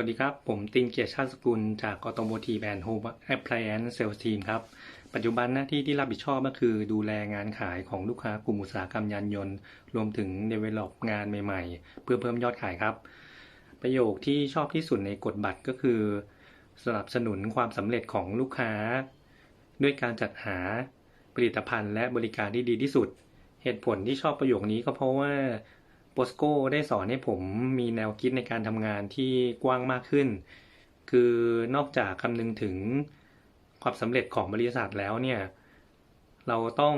วัสดีครับ ผมตินเกียรติชาติสกุลจาก Automotive and Home Appliance Sales Team ครับ ปัจจุบันหน้าที่ที่รับผิดชอบก็คือดูแลงานขายของลูกค้ากลุ่มอุตสาหกรรมยานยนต์ รวมถึง develop งานใหม่ๆ เพื่อเพิ่มยอดขายครับ ประโยคที่ชอบที่สุดในกฎบัตรก็คือ สนับสนุนความสำเร็จของลูกค้า ด้วยการจัดหาผลิตภัณฑ์และบริการที่ดีที่สุด เหตุผลที่ชอบประโยคนี้ก็เพราะว่า โปสโก้ได้สอนให้ผมมีแนวคิดในการทำงานที่กว้างมากขึ้น คือนอกจากคำนึงถึงความสำเร็จของบริษัทแล้วเนี่ย เราต้อง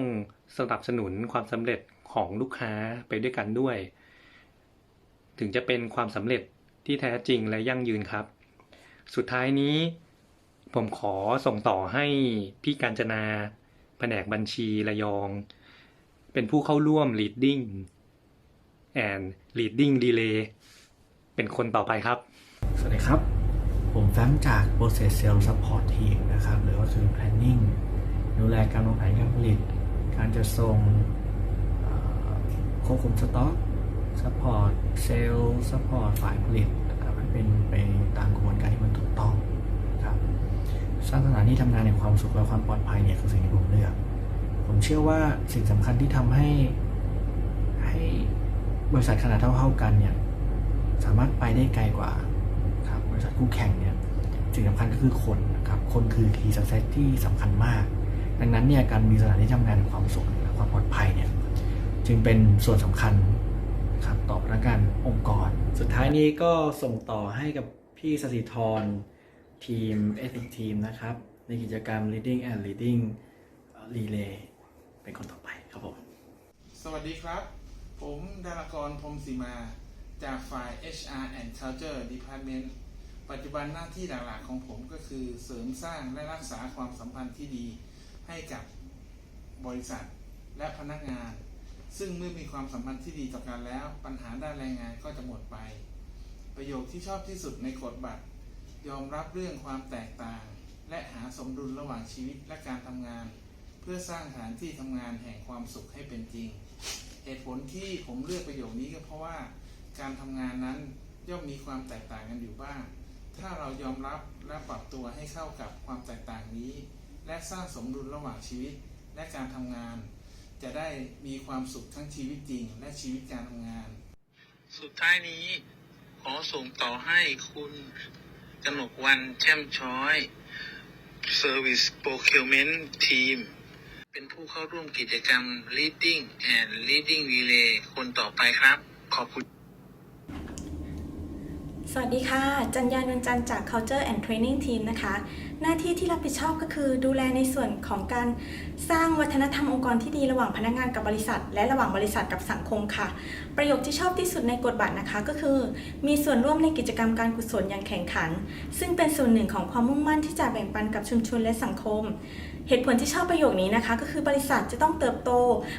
สนับสนุนความสำเร็จของลูกค้าไปด้วยกันด้วย ถึงจะเป็นความสำเร็จที่แท้จริงและยั่งยืนครับ สุดท้ายนี้ ผมขอส่งต่อให้พี่การจนาแผนกบัญชีระยอง เป็นผู้เข้าร่วม leading and leading relay เป็นคนต่อไปครับ สวัสดีครับ ผมแฟมจาก Process Sales Support Team นะครับ หรือว่าคือ Planning ดูแลการวางแผนการผลิต การจัดส่งควบคุมสต็อก Support Sales Support ฝ่ายผลิตนะครับให้เป็นไปตามกระบวนการที่มันถูกต้องครับสร้างสถานที่ทำงานในความสุขและความปลอดภัยเนี่ยคือสิ่งที่ผมเลือก ผมเชื่อว่าสิ่งสำคัญที่ทำให้ให้ บริษัทขนาดเท่าๆกันเนี่ยสามารถไปได้ไกลกว่าครับบริษัทคู่แข่งเนี่ยสิ่งสำคัญก็คือคนนะครับคนคือ key success ที่สำคัญมาก ดังนั้นเนี่ยการมีสถานที่ทำงานในความสุขและความปลอดภัยเนี่ยจึงเป็นส่วนสำคัญครับต่อพนักงานองค์กร สุดท้ายนี้ก็ส่งต่อให้กับพี่สศิธรทีม Ethic Team นะครับ ในกิจกรรม Leading and Leading Relay เป็นคนต่อไปครับผม สวัสดีครับ ผมดารากรพรมสีมา จากฝ่าย HR and Culture Department ปัจจุบันหน้าที่หลักๆของผมก็คือเสริมสร้างและรักษาความสัมพันธ์ที่ดีให้กับบริษัทและพนักงาน ซึ่งเมื่อมีความสัมพันธ์ที่ดีต่อกันแล้ว ปัญหาด้านแรงงานก็จะหมดไป ประโยคที่ชอบที่สุดในกฎบัตร ยอมรับเรื่องความแตกต่าง และหาสมดุลระหว่างชีวิตและการทำงาน เพื่อสร้างฐานที่ทำงานแห่งความสุขให้เป็นจริง เหตุผลที่ผมเลือกประโยคนี้ก็เพราะว่าการทำงานนั้นย่อมมีความแตกต่างกันอยู่บ้าง ถ้าเรายอมรับและปรับตัวให้เข้ากับความแตกต่างนี้ และสร้างสมดุลระหว่างชีวิตและการทำงาน จะได้มีความสุขทั้งชีวิตจริง และชีวิตการทำงาน สุดท้ายนี้ขอส่งต่อให้คุณกนกวันแช่มช้อย Service Procurement Team เป็นผู้เข้าร่วมกิจกรรม Leading and Leading Relay คนต่อไปครับ ขอบคุณ สวัสดีค่ะ จัญญานวลจันจาก Culture and Training Team นะคะ หน้าที่ที่รับผิดชอบก็คือดูแลในส่วนของการสร้างวัฒนธรรมองค์กรที่ดีระหว่างพนักงานกับบริษัท และระหว่างบริษัทกับสังคมค่ะ ประโยคที่ชอบที่สุดในกฎบัตรนะคะ ก็คือ มีส่วนร่วมในกิจกรรมการกุศลอย่างแข่งขัน ซึ่งเป็นส่วนหนึ่งของความมุ่งมั่นที่จะแบ่งปันกับชุมชนและสังคม เหตุผลที่ชอบประโยคนี้นะคะ ก็คือบริษัทจะต้องเติบโต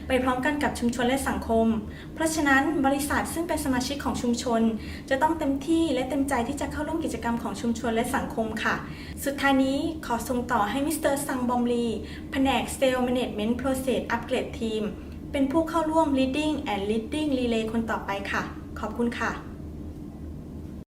ไปพร้อมกันกับชุมชนและสังคม เพราะฉะนั้นบริษัทซึ่งเป็นสมาชิกของชุมชน จะต้องเต็มที่และเต็มใจที่จะเข้าร่วมกิจกรรมของชุมชนและสังคมค่ะ สุดท้ายนี้ขอส่งต่อให้มิสเตอร์ซังบอมลีแผนก Sales Management Process Upgrade Team เป็นผู้เข้าร่วม Leading and Leading Relay คนต่อไปค่ะ ขอบคุณค่ะ